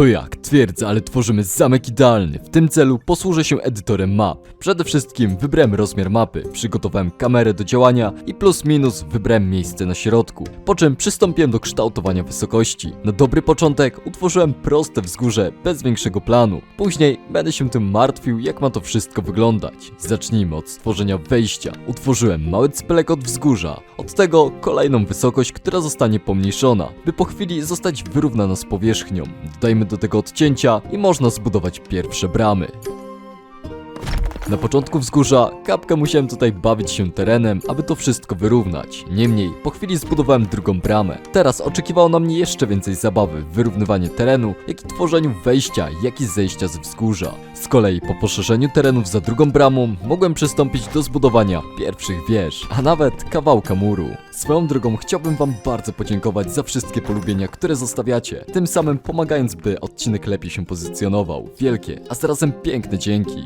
To jak? Twierdzę, ale tworzymy zamek idealny. W tym celu posłużę się edytorem map. Przede wszystkim wybrałem rozmiar mapy, przygotowałem kamerę do działania i plus minus wybrałem miejsce na środku. Po czym przystąpiłem do kształtowania wysokości. Na dobry początek utworzyłem proste wzgórze bez większego planu. Później będę się tym martwił, jak ma to wszystko wyglądać. Zacznijmy od stworzenia wejścia. Utworzyłem mały cpelek od wzgórza. Od tego kolejną wysokość, która zostanie pomniejszona, by po chwili zostać wyrównana z powierzchnią. Dodajmy do tego odcięcia i można zbudować pierwsze bramy. Na początku wzgórza kapkę musiałem tutaj bawić się terenem, aby to wszystko wyrównać. Niemniej, po chwili zbudowałem drugą bramę. Teraz oczekiwało na mnie jeszcze więcej zabawy w wyrównywanie terenu, jak i tworzeniu wejścia, jak i zejścia z wzgórza. Z kolei po poszerzeniu terenów za drugą bramą mogłem przystąpić do zbudowania pierwszych wież, a nawet kawałka muru. Swoją drogą chciałbym wam bardzo podziękować za wszystkie polubienia, które zostawiacie, tym samym pomagając, by odcinek lepiej się pozycjonował. Wielkie, a zarazem piękne dzięki.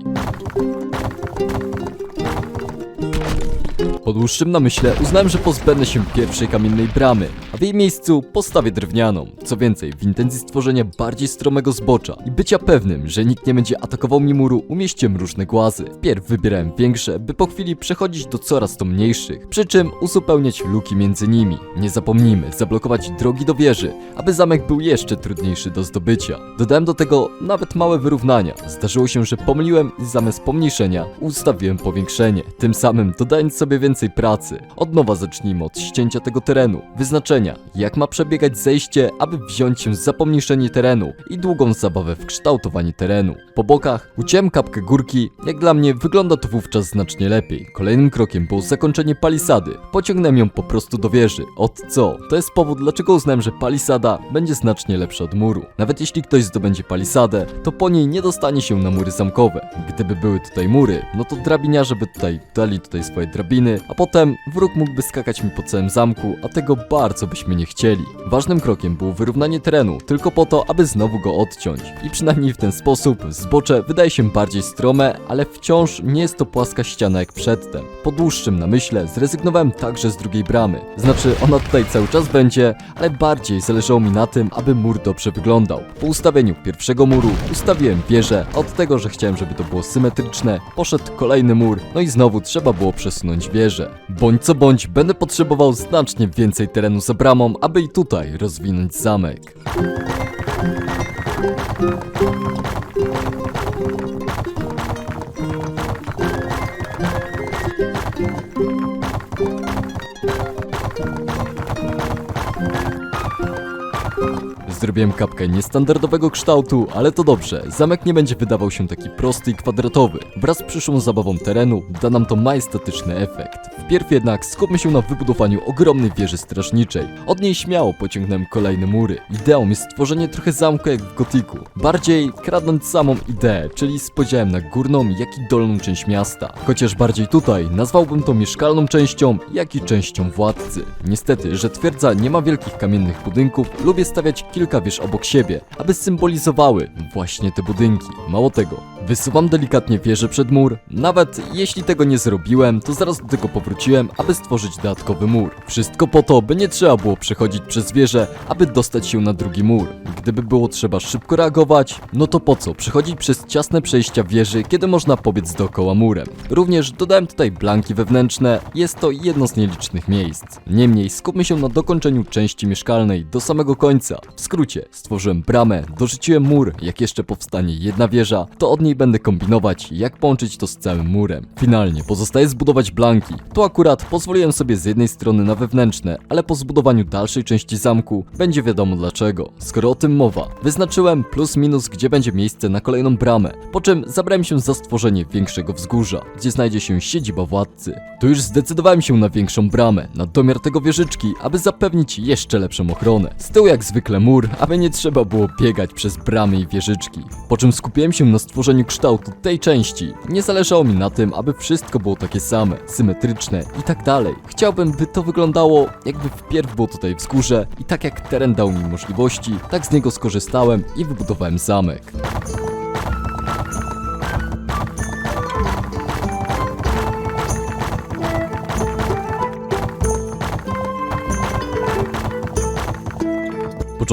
Po dłuższym namyśle uznałem, że pozbędę się pierwszej kamiennej bramy, a w jej miejscu postawię drewnianą. Co więcej, w intencji stworzenia bardziej stromego zbocza i bycia pewnym, że nikt nie będzie atakował mi muru, umieściłem różne głazy. Wpierw wybierałem większe, by po chwili przechodzić do coraz to mniejszych, przy czym uzupełniać luki między nimi. Nie zapomnijmy zablokować drogi do wieży, aby zamek był jeszcze trudniejszy do zdobycia. Dodałem do tego nawet małe wyrównania. Zdarzyło się, że pomyliłem i zamiast pomniejszenia ustawiłem powiększenie, tym samym dodając sobie więcej pracy. Od nowa zacznijmy od ścięcia tego terenu, wyznaczenia, jak ma przebiegać zejście, aby wziąć się za pomniejszenie terenu i długą zabawę w kształtowanie terenu. Po bokach uciąłem kapkę górki, jak dla mnie wygląda to wówczas znacznie lepiej. Kolejnym krokiem było zakończenie palisady. Pociągnąłem ją po prostu do wieży. Od co? To jest powód, dlaczego uznałem, że palisada będzie znacznie lepsza od muru. Nawet jeśli ktoś zdobędzie palisadę, to po niej nie dostanie się na mury zamkowe. Gdyby były tutaj mury, no to drabiniarze by tutaj dali tutaj swoje drabiny, a potem wróg mógłby skakać mi po całym zamku, a tego bardzo byśmy nie chcieli. Ważnym krokiem było wyrównanie terenu, tylko po to, aby znowu go odciąć. I przynajmniej w ten sposób zbocze wydaje się bardziej strome, ale wciąż nie jest to płaska ściana jak przedtem. Po dłuższym namyśle zrezygnowałem także z drugiej bramy. Znaczy ona tutaj cały czas będzie, ale bardziej zależało mi na tym, aby mur dobrze wyglądał. Po ustawieniu pierwszego muru ustawiłem wieżę, od tego, że chciałem, żeby to było symetryczne, poszedł kolejny mur, no i znowu trzeba było przesunąć wieżę. Bądź co bądź, będę potrzebował znacznie więcej terenu za bramą, aby i tutaj rozwinąć zamek. Zrobiłem kapkę niestandardowego kształtu, ale to dobrze. Zamek nie będzie wydawał się taki prosty i kwadratowy. Wraz z przyszłą zabawą terenu da nam to majestatyczny efekt. Wpierw jednak skupmy się na wybudowaniu ogromnej wieży strażniczej. Od niej śmiało pociągnąłem kolejne mury. Ideą jest stworzenie trochę zamku jak w gotiku. Bardziej kradnąc samą ideę, czyli z podziałem na górną, jak i dolną część miasta. Chociaż bardziej tutaj nazwałbym to mieszkalną częścią, jak i częścią władcy. Niestety, że twierdza nie ma wielkich kamiennych budynków, lubię stawiać kilka wież obok siebie, aby symbolizowały właśnie te budynki. Mało tego, wysuwam delikatnie wieżę przed mur. Nawet jeśli tego nie zrobiłem, to zaraz do tego powróciłem, aby stworzyć dodatkowy mur. Wszystko po to, by nie trzeba było przechodzić przez wieżę, aby dostać się na drugi mur. Gdyby było trzeba szybko reagować, no to po co przechodzić przez ciasne przejścia wieży, kiedy można pobiec dookoła murem. Również dodałem tutaj blanki wewnętrzne, jest to jedno z nielicznych miejsc. Niemniej skupmy się na dokończeniu części mieszkalnej do samego końca. W skrócie, stworzyłem bramę, dorzuciłem mur, jak jeszcze powstanie jedna wieża, to od niej będę kombinować, jak połączyć to z całym murem. Finalnie pozostaje zbudować blanki. Tu akurat pozwoliłem sobie z jednej strony na wewnętrzne, ale po zbudowaniu dalszej części zamku będzie wiadomo dlaczego. Skoro o tym mowa, wyznaczyłem plus minus gdzie będzie miejsce na kolejną bramę, po czym zabrałem się za stworzenie większego wzgórza, gdzie znajdzie się siedziba władcy. Tu już zdecydowałem się na większą bramę, na domiar tego wieżyczki, aby zapewnić jeszcze lepszą ochronę. Z tyłu jak zwykle mur, aby nie trzeba było biegać przez bramy i wieżyczki. Po czym skupiłem się na stworzeniu kształtu tej części. Nie zależało mi na tym, aby wszystko było takie same, symetryczne i tak dalej. Chciałbym, by to wyglądało, jakby wpierw było tutaj wzgórze i tak jak teren dał mi możliwości, tak z niego skorzystałem i wybudowałem zamek.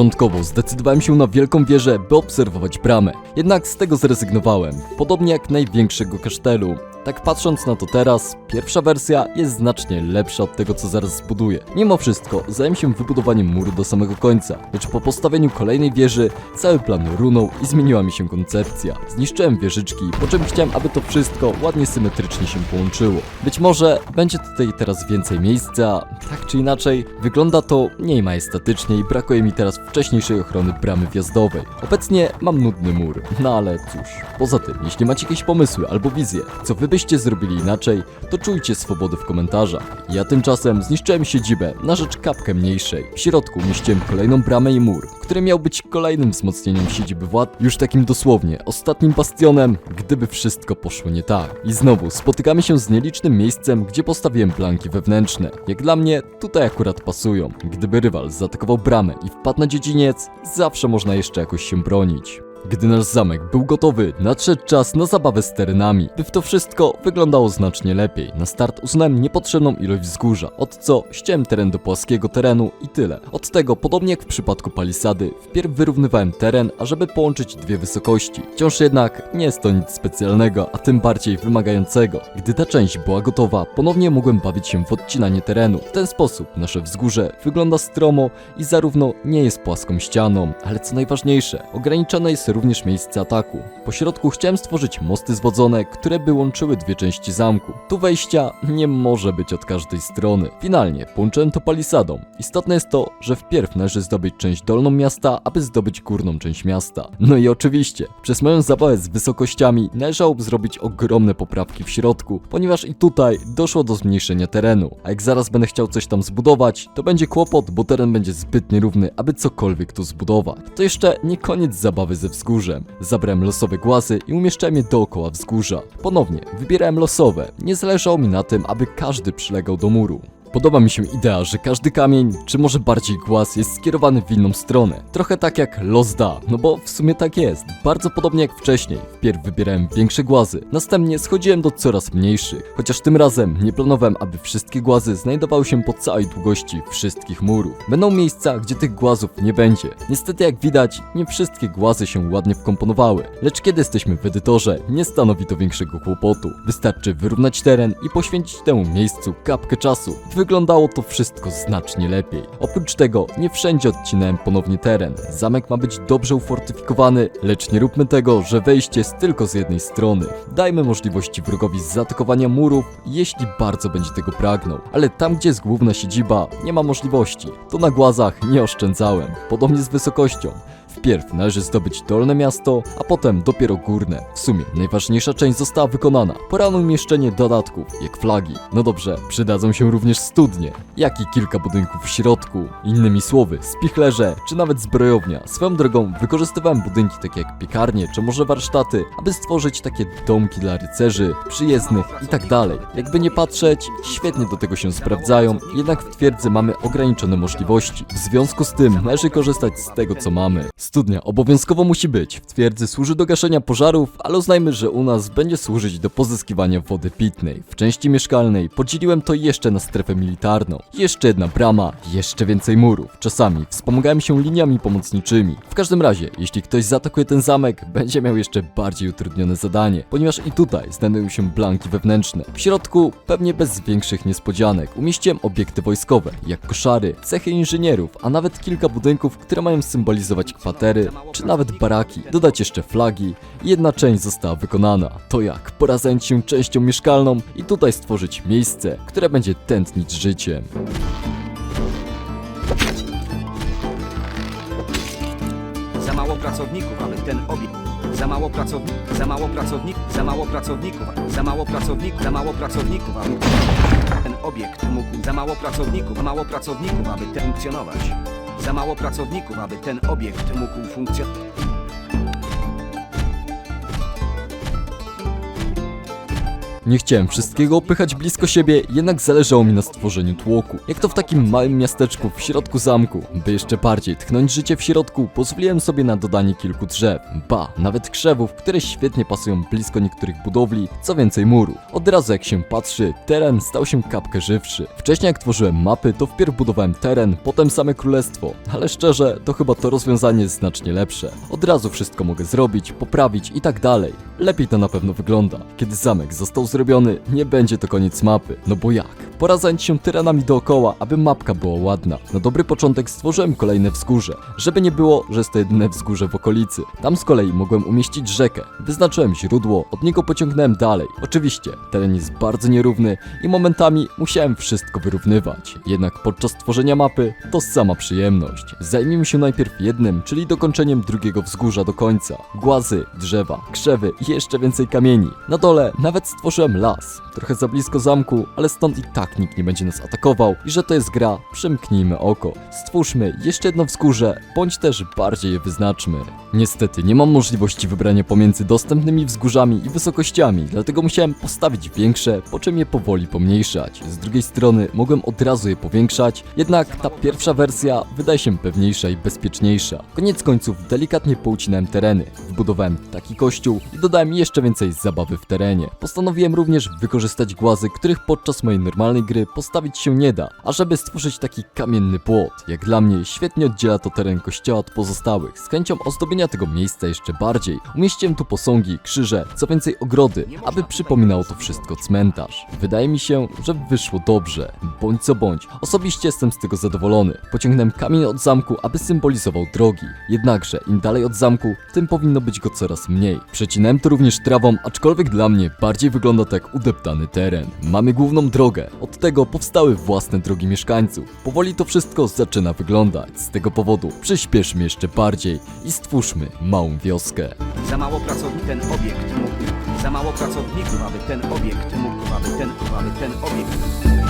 Początkowo zdecydowałem się na wielką wieżę, by obserwować bramę. Jednak z tego zrezygnowałem, podobnie jak największego kasztelu. Tak patrząc na to teraz, pierwsza wersja jest znacznie lepsza od tego, co zaraz zbuduję. Mimo wszystko, zająłem się wybudowaniem muru do samego końca, lecz po postawieniu kolejnej wieży, cały plan runął i zmieniła mi się koncepcja. Zniszczyłem wieżyczki, po czym chciałem, aby to wszystko ładnie symetrycznie się połączyło. Być może będzie tutaj teraz więcej miejsca, tak czy inaczej, wygląda to mniej majestatycznie i brakuje mi teraz wcześniejszej ochrony bramy wjazdowej. Obecnie mam nudny mur, no ale cóż. Poza tym, jeśli macie jakieś pomysły albo wizje, co wy byście zrobili inaczej, to czujcie swobodę w komentarzach. Ja tymczasem zniszczyłem siedzibę na rzecz kapkę mniejszej. W środku umieściłem kolejną bramę i mur, który miał być kolejnym wzmocnieniem siedziby władz, już takim dosłownie, ostatnim bastionem, gdyby wszystko poszło nie tak. I znowu, spotykamy się z nielicznym miejscem, gdzie postawiłem planki wewnętrzne. Jak dla mnie, tutaj akurat pasują. Gdyby rywal zaatakował bramę i wpadł na dziedziniec, zawsze można jeszcze jakoś się bronić. Gdy nasz zamek był gotowy, nadszedł czas na zabawę z terenami, by w to wszystko wyglądało znacznie lepiej. Na start uznałem niepotrzebną ilość wzgórza, od co ściąłem teren do płaskiego terenu i tyle. Od tego, podobnie jak w przypadku palisady, wpierw wyrównywałem teren, ażeby połączyć dwie wysokości. Wciąż jednak nie jest to nic specjalnego, a tym bardziej wymagającego. Gdy ta część była gotowa, ponownie mogłem bawić się w odcinanie terenu. W ten sposób nasze wzgórze wygląda stromo i zarówno nie jest płaską ścianą, ale co najważniejsze, ograniczone jest również miejsce ataku. Po środku chciałem stworzyć mosty zwodzone, które by łączyły dwie części zamku. Tu wejścia nie może być od każdej strony. Finalnie połączyłem to palisadą. Istotne jest to, że wpierw należy zdobyć część dolną miasta, aby zdobyć górną część miasta. No i oczywiście, przez moją zabawę z wysokościami należałoby zrobić ogromne poprawki w środku, ponieważ i tutaj doszło do zmniejszenia terenu. A jak zaraz będę chciał coś tam zbudować, to będzie kłopot, bo teren będzie zbyt nierówny, aby cokolwiek tu zbudować. To jeszcze nie koniec zabawy ze wzgórzem. Zabrałem losowe głazy i umieszczałem je dookoła wzgórza. Ponownie, wybierałem losowe. Nie zależało mi na tym, aby każdy przylegał do muru. Podoba mi się idea, że każdy kamień, czy może bardziej głaz, jest skierowany w inną stronę. Trochę tak jak los da, no bo w sumie tak jest. Bardzo podobnie jak wcześniej. Wpierw wybierałem większe głazy, następnie schodziłem do coraz mniejszych. Chociaż tym razem nie planowałem, aby wszystkie głazy znajdowały się po całej długości wszystkich murów. Będą miejsca, gdzie tych głazów nie będzie. Niestety jak widać, nie wszystkie głazy się ładnie wkomponowały. Lecz kiedy jesteśmy w edytorze, nie stanowi to większego kłopotu. Wystarczy wyrównać teren i poświęcić temu miejscu kapkę czasu. Wyglądało to wszystko znacznie lepiej. Oprócz tego, nie wszędzie odcinałem ponownie teren. Zamek ma być dobrze ufortyfikowany, lecz nie róbmy tego, że wejście jest tylko z jednej strony. Dajmy możliwości wrogowi zaatakowania murów, jeśli bardzo będzie tego pragnął. Ale tam, gdzie jest główna siedziba, nie ma możliwości. To na głazach nie oszczędzałem. Podobnie z wysokością. Wpierw należy zdobyć dolne miasto, a potem dopiero górne. W sumie najważniejsza część została wykonana. Pora na umieszczenie dodatków, jak flagi. No dobrze, przydadzą się również studnie, jak i kilka budynków w środku. Innymi słowy, spichlerze, czy nawet zbrojownia. Swoją drogą wykorzystywałem budynki takie jak piekarnie, czy może warsztaty, aby stworzyć takie domki dla rycerzy, przyjezdnych i tak dalej. Jakby nie patrzeć, świetnie do tego się sprawdzają, jednak w twierdzy mamy ograniczone możliwości. W związku z tym należy korzystać z tego co mamy. Studnia obowiązkowo musi być. W twierdzy służy do gaszenia pożarów, ale uznajmy, że u nas będzie służyć do pozyskiwania wody pitnej. W części mieszkalnej podzieliłem to jeszcze na strefę militarną. Jeszcze jedna brama, jeszcze więcej murów. Czasami wspomagałem się liniami pomocniczymi. W każdym razie, jeśli ktoś zaatakuje ten zamek, będzie miał jeszcze bardziej utrudnione zadanie, ponieważ i tutaj znajdują się blanki wewnętrzne. W środku, pewnie bez większych niespodzianek, umieściłem obiekty wojskowe, jak koszary, cechy inżynierów, a nawet kilka budynków, które mają symbolizować czy nawet baraki. Dodać jeszcze flagi jedna część została wykonana. To jak? Pora zająć się częścią mieszkalną i tutaj stworzyć miejsce, które będzie tętnić życiem. Za mało pracowników, aby ten obiekt. Za mało pracowników, za mało pracowników, za mało pracowników, za mało pracowników, za mało pracowników, aby ten obiekt mógł. Za mało pracowników, mało pracowników, aby ten funkcjonować. Za mało pracowników, aby ten obiekt mógł funkcjonować. Nie chciałem wszystkiego opychać blisko siebie, jednak zależało mi na stworzeniu tłoku. Jak to w takim małym miasteczku w środku zamku. By jeszcze bardziej tchnąć życie w środku, pozwoliłem sobie na dodanie kilku drzew. Ba, nawet krzewów, które świetnie pasują blisko niektórych budowli, co więcej murów. Od razu jak się patrzy, teren stał się kapkę żywszy. Wcześniej jak tworzyłem mapy, to wpierw budowałem teren, potem same królestwo. Ale szczerze, to chyba to rozwiązanie jest znacznie lepsze. Od razu wszystko mogę zrobić, poprawić i tak dalej. Lepiej to na pewno wygląda. Kiedy zamek został zrobiony, nie będzie to koniec mapy. No bo jak? Pora zająć się terenami dookoła, aby mapka była ładna. Na dobry początek stworzyłem kolejne wzgórze, żeby nie było, że jest to jedyne wzgórze w okolicy. Tam z kolei mogłem umieścić rzekę. Wyznaczyłem źródło, od niego pociągnąłem dalej. Oczywiście, teren jest bardzo nierówny i momentami musiałem wszystko wyrównywać. Jednak podczas tworzenia mapy to sama przyjemność. Zajmijmy się najpierw jednym, czyli dokończeniem drugiego wzgórza do końca. Głazy, drzewa, krzewy i jeszcze więcej kamieni. Na dole nawet stworzyłem las. Trochę za blisko zamku, ale stąd i tak nikt nie będzie nas atakował i że to jest gra, przymknijmy oko. Stwórzmy jeszcze jedno wzgórze, bądź też bardziej je wyznaczmy. Niestety nie mam możliwości wybrania pomiędzy dostępnymi wzgórzami i wysokościami, dlatego musiałem postawić większe, po czym je powoli pomniejszać. Z drugiej strony mogłem od razu je powiększać, jednak ta pierwsza wersja wydaje się pewniejsza i bezpieczniejsza. Koniec końców delikatnie poucinałem tereny, wbudowałem taki kościół i dodałem jeszcze więcej zabawy w terenie. Postanowiłem również wykorzystać głazy, których podczas mojej normalnej gry postawić się nie da, a żeby stworzyć taki kamienny płot. Jak dla mnie świetnie oddziela to teren kościoła od pozostałych. Z chęcią ozdobienia tego miejsca jeszcze bardziej umieściłem tu posągi, krzyże, co więcej ogrody, aby przypominało to wszystko cmentarz. Wydaje mi się, że wyszło dobrze. Bądź co bądź, osobiście jestem z tego zadowolony. Pociągnąłem kamień od zamku, aby symbolizował drogi. Jednakże im dalej od zamku, tym powinno być go coraz mniej. Przecinałem to również trawą, aczkolwiek dla mnie bardziej wygląda to jak udeptany teren. Mamy główną drogę, od tego powstały własne drogi mieszkańców. Powoli to wszystko zaczyna wyglądać. Z tego powodu przyspieszmy jeszcze bardziej i stwórzmy małą wioskę. Za mało pracowników ten obiekt mógł. Za mało pracowników, aby ten obiekt mógł, aby ten, aby ten obiekt. Chodźmy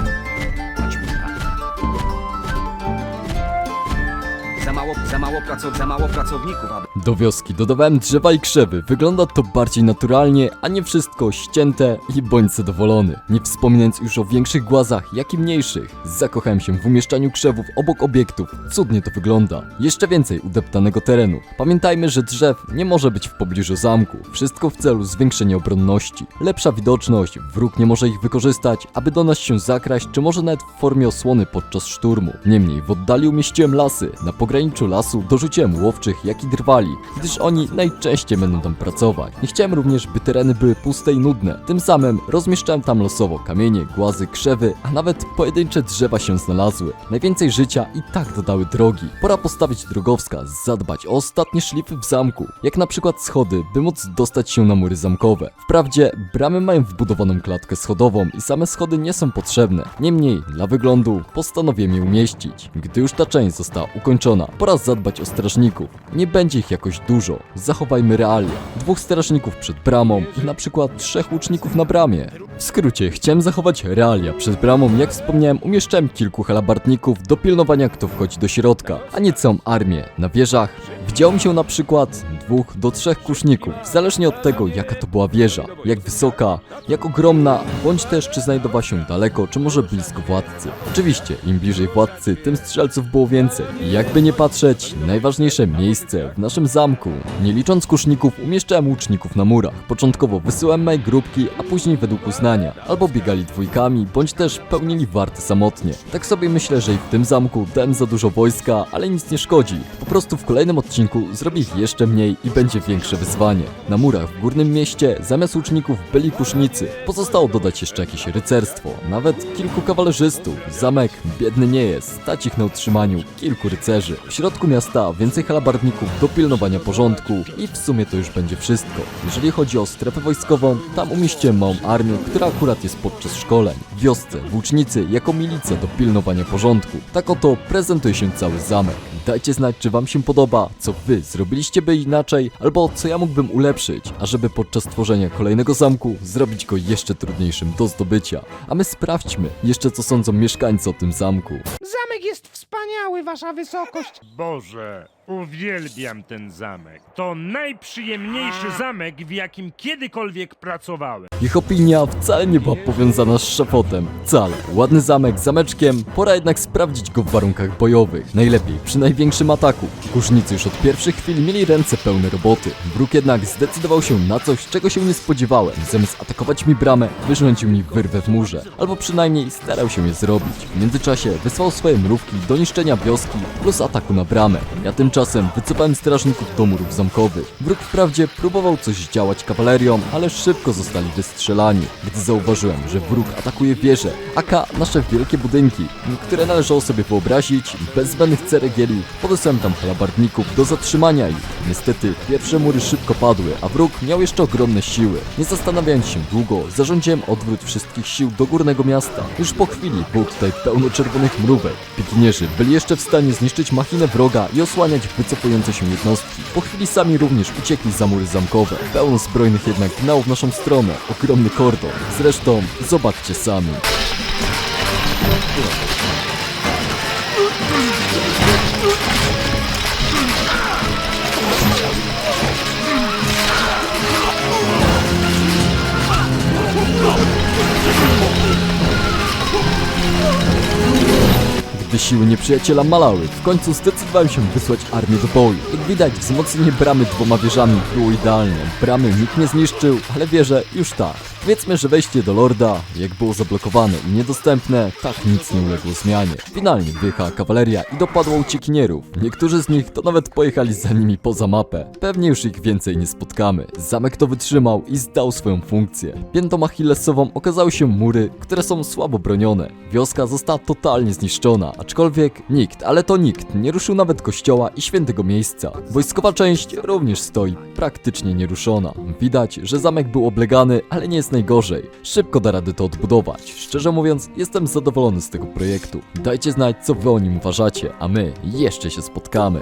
Za mało, za mało za mało pracowników, aby. Do wioski dodawałem drzewa i krzewy. Wygląda to bardziej naturalnie, a nie wszystko ścięte i bądź zadowolony. Nie wspominając już o większych głazach, jak i mniejszych. Zakochałem się w umieszczaniu krzewów obok obiektów. Cudnie to wygląda. Jeszcze więcej udeptanego terenu. Pamiętajmy, że drzew nie może być w pobliżu zamku. Wszystko w celu zwiększenia obronności. Lepsza widoczność, wróg nie może ich wykorzystać, aby do nas się zakraść, czy może nawet w formie osłony podczas szturmu. Niemniej w oddali umieściłem lasy. Na pograniczu lasu dorzuciłem łowczych, jak i drwali, gdyż oni najczęściej będą tam pracować. Nie chciałem również, by tereny były puste i nudne. Tym samym rozmieszczałem tam losowo kamienie, głazy, krzewy, a nawet pojedyncze drzewa się znalazły. Najwięcej życia i tak dodały drogi. Pora postawić drogowskaz, zadbać o ostatnie szlify w zamku, jak na przykład schody, by móc dostać się na mury zamkowe. Wprawdzie bramy mają wbudowaną klatkę schodową i same schody nie są potrzebne. Niemniej, dla wyglądu postanowiłem je umieścić. Gdy już ta część została ukończona, pora zadbać o strażników. Nie będzie ich jakoś dużo. Zachowajmy realia. Dwóch strażników przed bramą i na przykład trzech łuczników na bramie. W skrócie, chciałem zachować realia. Przed bramą, jak wspomniałem, umieszczałem kilku halabardników do pilnowania kto wchodzi do środka, a nie całą armię. Na wieżach widziało mi się na przykład dwóch do trzech kuszników, zależnie od tego jaka to była wieża, jak wysoka, jak ogromna, bądź też czy znajdowała się daleko, czy może blisko władcy. Oczywiście, im bliżej władcy, tym strzelców było więcej. I jakby nie patrzeć, najważniejsze miejsce w naszym zamku. Nie licząc kuszników, umieszczałem łuczników na murach. Początkowo wysyłałem małe grupki, a później według uznania. Albo biegali dwójkami, bądź też pełnili warty samotnie. Tak sobie myślę, że i w tym zamku dałem za dużo wojska, ale nic nie szkodzi. Po prostu w kolejnym odcinku zrobię ich jeszcze mniej i będzie większe wyzwanie. Na murach w górnym mieście zamiast łuczników byli kusznicy. Pozostało dodać jeszcze jakieś rycerstwo, nawet kilku kawalerzystów. Zamek biedny nie jest, stać ich na utrzymaniu kilku rycerzy. W środku miasta więcej halabardników do pilnowania porządku i w sumie to już będzie wszystko. Jeżeli chodzi o strefę wojskową, tam umieściłem małą armię, która akurat jest podczas szkoleń. Wiosce włócznicy jako milicja do pilnowania porządku. Tak oto prezentuje się cały zamek. Dajcie znać, czy wam się podoba, co wy zrobiliście by inaczej, albo co ja mógłbym ulepszyć, ażeby podczas tworzenia kolejnego zamku zrobić go jeszcze trudniejszym do zdobycia. A my sprawdźmy jeszcze co sądzą mieszkańcy o tym zamku. Zamek jest wspaniały, wasza wysokość. Boże, Uwielbiam ten zamek. To najprzyjemniejszy zamek, w jakim kiedykolwiek pracowałem. Ich opinia wcale nie była powiązana z szafotem. Wcale. Ładny zamek zameczkiem, pora jednak sprawdzić go w warunkach bojowych. Najlepiej przy największym ataku. Górnicy już od pierwszych chwil mieli ręce pełne roboty. Bruk jednak zdecydował się na coś, czego się nie spodziewałem. Zamiast atakować mi bramę, wyrządził mi wyrwę w murze. Albo przynajmniej starał się je zrobić. W międzyczasie wysłał swoje mrówki do niszczenia wioski plus ataku na bramę. Ja tymczasem wycofałem strażników do murów zamkowych. Wróg wprawdzie próbował coś działać kawalerią, ale szybko zostali wystrzelani. Gdy zauważyłem, że wróg atakuje wieże, aka nasze wielkie budynki, które należało sobie wyobrazić, bez zbędnych ceregieli, podesłałem tam halabardników do zatrzymania ich. Niestety, pierwsze mury szybko padły, a wróg miał jeszcze ogromne siły. Nie zastanawiając się długo, zarządziłem odwrót wszystkich sił do górnego miasta. Już po chwili było tutaj pełno czerwonych mrówek. Pikinierzy byli jeszcze w stanie zniszczyć machinę wroga i osłaniać wycofujące się jednostki. Po chwili sami również uciekli za mury zamkowe. Pełno zbrojnych jednak gnał w naszą stronę. Ogromny kordon. Zresztą, zobaczcie sami. Gdy siły nieprzyjaciela malały, w końcu zdecydowałem się wysłać armię do boju. Jak widać, wzmocnienie bramy dwoma wieżami było idealne. Bramy nikt nie zniszczył, ale wieże już tak. Powiedzmy, że wejście do Lorda, jak było zablokowane i niedostępne, tak nic nie uległo zmianie. Finalnie wyjechała kawaleria i dopadła uciekinierów. Niektórzy z nich to nawet pojechali za nimi poza mapę. Pewnie już ich więcej nie spotkamy. Zamek to wytrzymał i zdał swoją funkcję. Piętą achillesową okazały się mury, które są słabo bronione. Wioska została totalnie zniszczona, aczkolwiek nikt, ale to nikt, nie ruszył nawet kościoła i świętego miejsca. Wojskowa część również stoi praktycznie nieruszona. Widać, że zamek był oblegany, ale nie najgorzej. Szybko da radę to odbudować. Szczerze mówiąc, jestem zadowolony z tego projektu. Dajcie znać, co wy o nim uważacie, a my jeszcze się spotkamy.